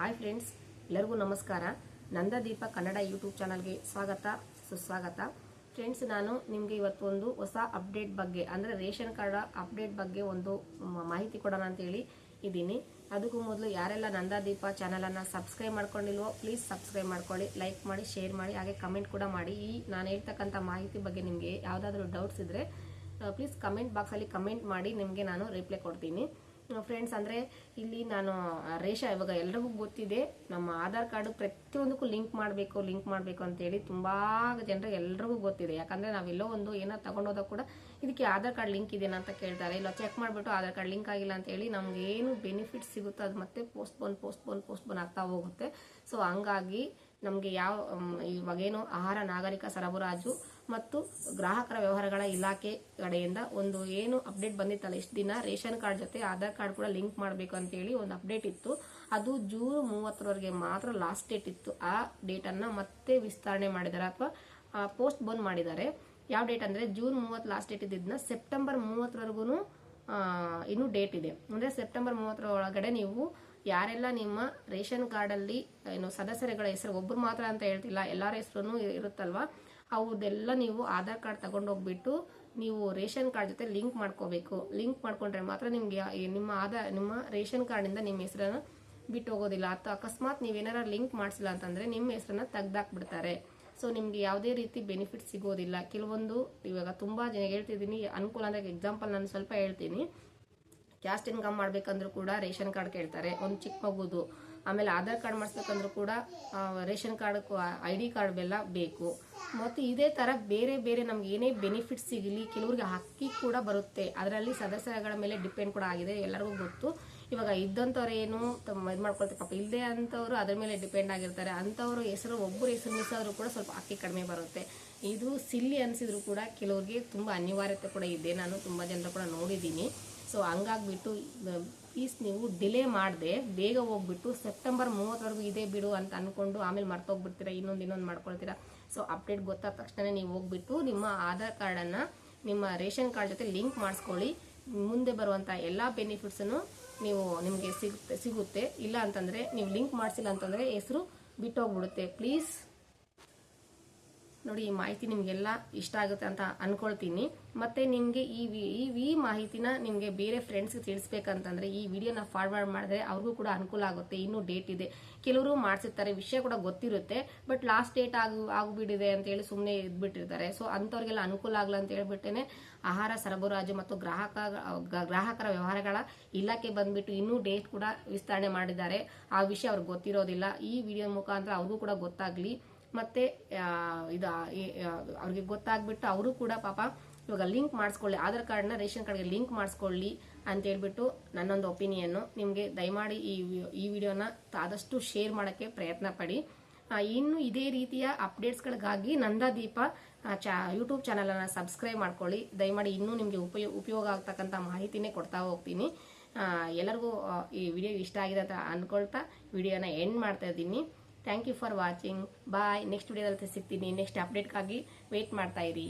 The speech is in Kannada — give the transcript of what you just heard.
ಹಾಯ್ ಫ್ರೆಂಡ್ಸ್, ಎಲ್ಲರಿಗೂ ನಮಸ್ಕಾರ. ನಂದದೀಪ ಕನ್ನಡ ಯೂಟ್ಯೂಬ್ ಚಾನಲ್ಗೆ ಸ್ವಾಗತ, ಸುಸ್ವಾಗತ. ಫ್ರೆಂಡ್ಸ್, ನಾನು ನಿಮಗೆ ಇವತ್ತೊಂದು ಹೊಸ ಅಪ್ಡೇಟ್ ಬಗ್ಗೆ, ಅಂದರೆ ರೇಷನ್ ಕಾರ್ಡ್ ಅಪ್ಡೇಟ್ ಬಗ್ಗೆ ಒಂದು ಮಾಹಿತಿ ಕೊಡೋಣ ಅಂತೇಳಿ ಇದ್ದೀನಿ. ಅದಕ್ಕೂ ಮೊದಲು ಯಾರೆಲ್ಲ ನಂದಾದೀಪ ಚಾನಲನ್ನು ಸಬ್ಸ್ಕ್ರೈಬ್ ಮಾಡ್ಕೊಂಡಿಲ್ವೋ, ಪ್ಲೀಸ್ ಸಬ್ಸ್ಕ್ರೈಬ್ ಮಾಡ್ಕೊಳ್ಳಿ, ಲೈಕ್ ಮಾಡಿ, ಶೇರ್ ಮಾಡಿ, ಹಾಗೆ ಕಮೆಂಟ್ ಕೂಡ ಮಾಡಿ. ಈ ನಾನು ಹೇಳ್ತಕ್ಕಂಥ ಮಾಹಿತಿ ಬಗ್ಗೆ ನಿಮಗೆ ಯಾವುದಾದ್ರೂ ಡೌಟ್ಸ್ ಇದ್ದರೆ ಪ್ಲೀಸ್ ಕಮೆಂಟ್ ಬಾಕ್ಸಲ್ಲಿ ಕಮೆಂಟ್ ಮಾಡಿ, ನಿಮಗೆ ನಾನು ರಿಪ್ಲೈ ಕೊಡ್ತೀನಿ. ಫ್ರೆಂಡ್ಸ್ ಅಂದರೆ ಇಲ್ಲಿ ನಾನು ರೇಷ ಇವಾಗ ಎಲ್ರಿಗೂ ಗೊತ್ತಿದೆ. ನಮ್ಮ ಆಧಾರ್ ಕಾರ್ಡು ಪ್ರತಿಯೊಂದಕ್ಕೂ ಲಿಂಕ್ ಮಾಡಬೇಕು ಲಿಂಕ್ ಮಾಡಬೇಕು ಅಂತೇಳಿ ತುಂಬ ಜನರಿಗೆ ಎಲ್ರಿಗೂ ಗೊತ್ತಿದೆ. ಯಾಕಂದರೆ ನಾವೆಲ್ಲೋ ಒಂದು ಏನೋ ತೊಗೊಂಡೋದಾಗ ಕೂಡ ಇದಕ್ಕೆ ಆಧಾರ್ ಕಾರ್ಡ್ ಲಿಂಕ್ ಇದೆಯಾ ಅಂತ ಕೇಳ್ತಾರೆ. ಇಲ್ಲ ಚೆಕ್ ಮಾಡಿಬಿಟ್ಟು ಆಧಾರ್ ಕಾರ್ಡ್ ಲಿಂಕ್ ಆಗಿಲ್ಲ ಅಂತೇಳಿ ನಮ್ಗೆ ಏನು ಬೆನಿಫಿಟ್ ಸಿಗುತ್ತೋ ಅದು ಮತ್ತೆ ಪೋಸ್ಟ್ಪೋನ್ ಪೋಸ್ಟ್ಪೋನ್ ಪೋಸ್ಟ್ಪೋನ್ ಆಗ್ತಾ ಹೋಗುತ್ತೆ. ಸೊ ಹಂಗಾಗಿ ನಮಗೆ ಯಾವ ಇವಾಗೇನು ಆಹಾರ ನಾಗರಿಕ ಸರಬರಾಜು ಮತ್ತು ಗ್ರಾಹಕರ ವ್ಯವಹಾರಗಳ ಇಲಾಖೆ ಕಡೆಯಿಂದ ಒಂದು ಏನು ಅಪ್ಡೇಟ್ ಬಂದಿತ್ತಲ್ಲ ಇಷ್ಟು ದಿನ ರೇಷನ್ ಕಾರ್ಡ್ ಜೊತೆ ಆಧಾರ್ ಕಾರ್ಡ್ ಕೂಡ ಲಿಂಕ್ ಮಾಡಬೇಕು ಅಂತೇಳಿ ಒಂದು ಅಪ್ಡೇಟ್ ಇತ್ತು. ಅದು ಜೂನ್ ಮೂವತ್ತರವರೆಗೆ ಮಾತ್ರ ಲಾಸ್ಟ್ ಡೇಟ್ ಇತ್ತು. ಆ ಡೇಟನ್ನು ಮತ್ತೆ ವಿಸ್ತರಣೆ ಮಾಡಿದ್ದಾರೆ ಅಥವಾ ಪೋಸ್ಟ್ ಬೋನ್ ಮಾಡಿದ್ದಾರೆ. ಯಾವ ಡೇಟ್ ಅಂದರೆ ಜೂನ್ ಮೂವತ್ತು ಲಾಸ್ಟ್ ಡೇಟ್ ಇದ್ದಿದ್ದನ್ನ ಸೆಪ್ಟೆಂಬರ್ ಮೂವತ್ತರವರೆಗೂ ಇನ್ನೂ ಡೇಟ್ ಇದೆ. ಅಂದರೆ ಸೆಪ್ಟೆಂಬರ್ ಮೂವತ್ತರ ಒಳಗಡೆ ನೀವು ಯಾರೆಲ್ಲ ನಿಮ್ಮ ರೇಷನ್ ಕಾರ್ಡಲ್ಲಿ, ಏನು ಸದಸ್ಯರುಗಳ ಹೆಸರು ಒಬ್ಬರು ಮಾತ್ರ ಅಂತ ಹೇಳ್ತಿಲ್ಲ, ಎಲ್ಲರ ಹೆಸರು ಇರುತ್ತಲ್ವಾ? ಅವ್ರದ್ದೆಲ್ಲ ನೀವು ಆಧಾರ್ ಕಾರ್ಡ್ ತಗೊಂಡೋಗ್ಬಿಟ್ಟು ನೀವು ರೇಷನ್ ಕಾರ್ಡ್ ಜೊತೆ ಲಿಂಕ್ ಮಾಡ್ಕೋಬೇಕು. ಲಿಂಕ್ ಮಾಡ್ಕೊಂಡ್ರೆ ಮಾತ್ರ ನಿಮಗೆ ನಿಮ್ಮ ಆಧಾರ್, ನಿಮ್ಮ ರೇಷನ್ ಕಾರ್ಡಿಂದ ನಿಮ್ಮ ಹೆಸರನ್ನ ಬಿಟ್ಟು ಹೋಗೋದಿಲ್ಲ. ಅಥವಾ ಅಕಸ್ಮಾತ್ ನೀವೇನಾರ ಲಿಂಕ್ ಮಾಡಿಸಿಲ್ಲ ಅಂತಂದರೆ ನಿಮ್ಮ ಹೆಸರನ್ನ ತೆಗ್ದಾಕ್ಬಿಡ್ತಾರೆ. ಸೊ, ನಿಮಗೆ ಯಾವುದೇ ರೀತಿ ಬೆನಿಫಿಟ್ ಸಿಗೋದಿಲ್ಲ. ಕೆಲವೊಂದು, ಇವಾಗ ತುಂಬ ಜನ ಹೇಳ್ತಿದ್ದೀನಿ, ಅನುಕೂಲ ಅಂದರೆ ಎಕ್ಸಾಂಪಲ್ ನಾನು ಸ್ವಲ್ಪ ಹೇಳ್ತೀನಿ. ಕ್ಯಾಸ್ಟ್ ಇನ್ಕಮ್ ಮಾಡ್ಬೇಕಂದ್ರೂ ಕೂಡ ರೇಷನ್ ಕಾರ್ಡ್ ಕೇಳ್ತಾರೆ. ಒಂದು ಚಿಕ್ಕ ಮಗುದು ಆಮೇಲೆ ಆಧಾರ್ ಕಾರ್ಡ್ ಮಾಡಿಸ್ಬೇಕಂದ್ರೂ ಕೂಡ ration card I D card ಬೆಲ್ಲ ಬೇಕು. ಮತ್ತು ಇದೇ ಥರ ಬೇರೆ ಬೇರೆ ನಮ್ಗೆ ಏನೇ ಬೆನಿಫಿಟ್ ಸಿಗಲಿ, ಕೆಲವ್ರಿಗೆ ಹಕ್ಕಿ ಕೂಡ ಬರುತ್ತೆ. ಅದರಲ್ಲಿ ಸದಸ್ಯರಗಳ ಮೇಲೆ ಡಿಪೆಂಡ್ ಕೂಡ ಆಗಿದೆ, ಎಲ್ಲರಿಗೂ ಗೊತ್ತು. ಇವಾಗ ಇದ್ದಂಥವ್ರು ಏನು, ತಮ್ಮ ಇದು ಮಾಡ್ಕೊಳ್ತಾರೆ ಪಾಪ ಇಲ್ಲದೆ ಅಂಥವ್ರು ಅದ್ರ ಮೇಲೆ ಡಿಪೆಂಡ್ ಆಗಿರ್ತಾರೆ. ಅಂಥವ್ರ ಹೆಸರು ಒಬ್ಬರು ಹೆಸರು ಮಿಸ್ ಆದರೂ ಕೂಡ ಸ್ವಲ್ಪ ಅಕ್ಕಿ ಕಡಿಮೆ ಬರುತ್ತೆ. ಇದು ಸಿಲ್ಲಿ ಅನಿಸಿದ್ರು ಕೂಡ ಕೆಲವ್ರಿಗೆ ತುಂಬ ಅನಿವಾರ್ಯತೆ ಕೂಡ ಇದೆ. ನಾನು ತುಂಬ ಜನರು ಕೂಡ ನೋಡಿದ್ದೀನಿ. ಸೊ ಹಂಗಾಗ್ಬಿಟ್ಟು ಪ್ಲೀಸ್ ನೀವು ಡಿಲೇ ಮಾಡದೆ, ಬೇಗ ಹೋಗ್ಬಿಟ್ಟು ಸೆಪ್ಟೆಂಬರ್ ಮೂವತ್ತವರೆಗೂ ಇದೆ ಬಿಡು ಅಂತ ಅಂದ್ಕೊಂಡು ಆಮೇಲೆ ಮರ್ತೋಗ್ಬಿಡ್ತೀರಾ, ಇನ್ನೊಂದು ಇನ್ನೊಂದು ಮಾಡ್ಕೊಳ್ತೀರಾ. ಸೊ ಅಪ್ಡೇಟ್ ಗೊತ್ತಾದ ತಕ್ಷಣ ನೀವು ಹೋಗ್ಬಿಟ್ಟು ನಿಮ್ಮ ಆಧಾರ್ ಕಾರ್ಡನ್ನು ನಿಮ್ಮ ರೇಷನ್ ಕಾರ್ಡ್ ಜೊತೆ ಲಿಂಕ್ ಮಾಡಿಸ್ಕೊಳ್ಳಿ. ಮುಂದೆ ಬರುವಂಥ ಎಲ್ಲ ಬೆನಿಫಿಟ್ಸನ್ನು ನೀವು ನಿಮಗೆ ಸಿಗುತ್ತೆ ಸಿಗುತ್ತೆ. ಇಲ್ಲ ಅಂತಂದರೆ ನೀವು ಲಿಂಕ್ ಮಾಡಿಸಿಲ್ಲ ಅಂತಂದರೆ ಹೆಸರು ಬಿಟ್ಟೋಗ್ಬಿಡುತ್ತೆ. ಪ್ಲೀಸ್ ನೋಡಿ, ಈ ಮಾಹಿತಿ ನಿಮಗೆಲ್ಲ ಇಷ್ಟ ಆಗುತ್ತೆ ಅಂತ ಅನ್ಕೊಳ್ತೀನಿ. ಮತ್ತೆ ನಿಮಗೆ ಈ ಈ ಮಾಹಿತಿನ ನಿಮಗೆ ಬೇರೆ ಫ್ರೆಂಡ್ಸ್ಗೆ ತಿಳಿಸ್ಬೇಕಂತಂದ್ರೆ, ಈ ವಿಡಿಯೋನ ಫಾರ್ವರ್ಡ್ ಮಾಡಿದ್ರೆ ಅವ್ರಿಗೂ ಕೂಡ ಅನುಕೂಲ ಆಗುತ್ತೆ. ಇನ್ನೂ ಡೇಟ್ ಇದೆ. ಕೆಲವರು ಮಾಡಿಸಿರ್ತಾರೆ, ವಿಷಯ ಕೂಡ ಗೊತ್ತಿರುತ್ತೆ. ಬಟ್ ಲಾಸ್ಟ್ ಡೇಟ್ ಆಗು, ಆಗಿಬಿಟ್ಟಿದೆ ಅಂತೇಳಿ ಸುಮ್ಮನೆ ಇದ್ಬಿಟ್ಟಿರ್ತಾರೆ. ಸೊ ಅಂಥವ್ರಿಗೆಲ್ಲ ಅನುಕೂಲ ಆಗಲ್ಲ ಅಂತ ಹೇಳ್ಬಿಟ್ಟೇನೆ, ಆಹಾರ ಸರಬರಾಜು ಮತ್ತು ಗ್ರಾಹಕ ಗ್ರಾಹಕರ ವ್ಯವಹಾರಗಳ ಇಲಾಖೆ ಬಂದ್ಬಿಟ್ಟು ಇನ್ನೂ ಡೇಟ್ ಕೂಡ ವಿಸ್ತರಣೆ ಮಾಡಿದ್ದಾರೆ. ಆ ವಿಷಯ ಅವ್ರಿಗೆ ಗೊತ್ತಿರೋದಿಲ್ಲ. ಈ ವಿಡಿಯೋ ಮುಖಾಂತರ ಅವ್ರಿಗೂ ಕೂಡ ಗೊತ್ತಾಗ್ಲಿ. ಮತ್ತೆ ಇದು ಅವ್ರಿಗೆ ಗೊತ್ತಾಗ್ಬಿಟ್ಟು ಅವರು ಕೂಡ ಪಾಪ ಇವಾಗ ಲಿಂಕ್ ಮಾಡಿಸ್ಕೊಳ್ಳಿ, ಆಧಾರ್ ಕಾರ್ಡ್ನ ರೇಷನ್ ಕಾರ್ಡ್ಗೆ ಲಿಂಕ್ ಮಾಡಿಸ್ಕೊಳ್ಳಿ ಅಂತ ಹೇಳ್ಬಿಟ್ಟು ನನ್ನೊಂದು ಒಪಿನಿಯನ್ನು ನಿಮಗೆ ದಯಮಾಡಿ ಈ ಈ ವಿಡಿಯೋನ ಆದಷ್ಟು ಶೇರ್ ಮಾಡೋಕ್ಕೆ ಪ್ರಯತ್ನ ಪಡಿ. ಇನ್ನು ಇದೇ ರೀತಿಯ ಅಪ್ಡೇಟ್ಸ್ಗಳಿಗಾಗಿ ನಂದಾದೀಪ ಚಾ ಯೂಟ್ಯೂಬ್ ಚಾನಲನ್ನು ಸಬ್ಸ್ಕ್ರೈಬ್ ಮಾಡ್ಕೊಳ್ಳಿ. ದಯಮಾಡಿ ಇನ್ನೂ ನಿಮಗೆ ಉಪಯೋಗ ಉಪಯೋಗ ಆಗ್ತಕ್ಕಂಥ ಮಾಹಿತಿನೇ ಕೊಡ್ತಾ ಹೋಗ್ತೀನಿ. ಎಲ್ಲರಿಗೂ ಈ ವಿಡಿಯೋ ಇಷ್ಟ ಆಗಿದೆ ಅಂತ ಅಂದ್ಕೊಳ್ತಾ ವಿಡಿಯೋನ ಎಂಡ್ ಮಾಡ್ತಾ ಇದ್ದೀನಿ. Thank you for watching bye next ವಿಡಿಯೋದಲ್ಲಿ ಸಿಗ್ತೀನಿ. Next ಅಪ್ಡೇಟ್ಗಾಗಿ weight ಮಾಡ್ತಾಯಿರಿ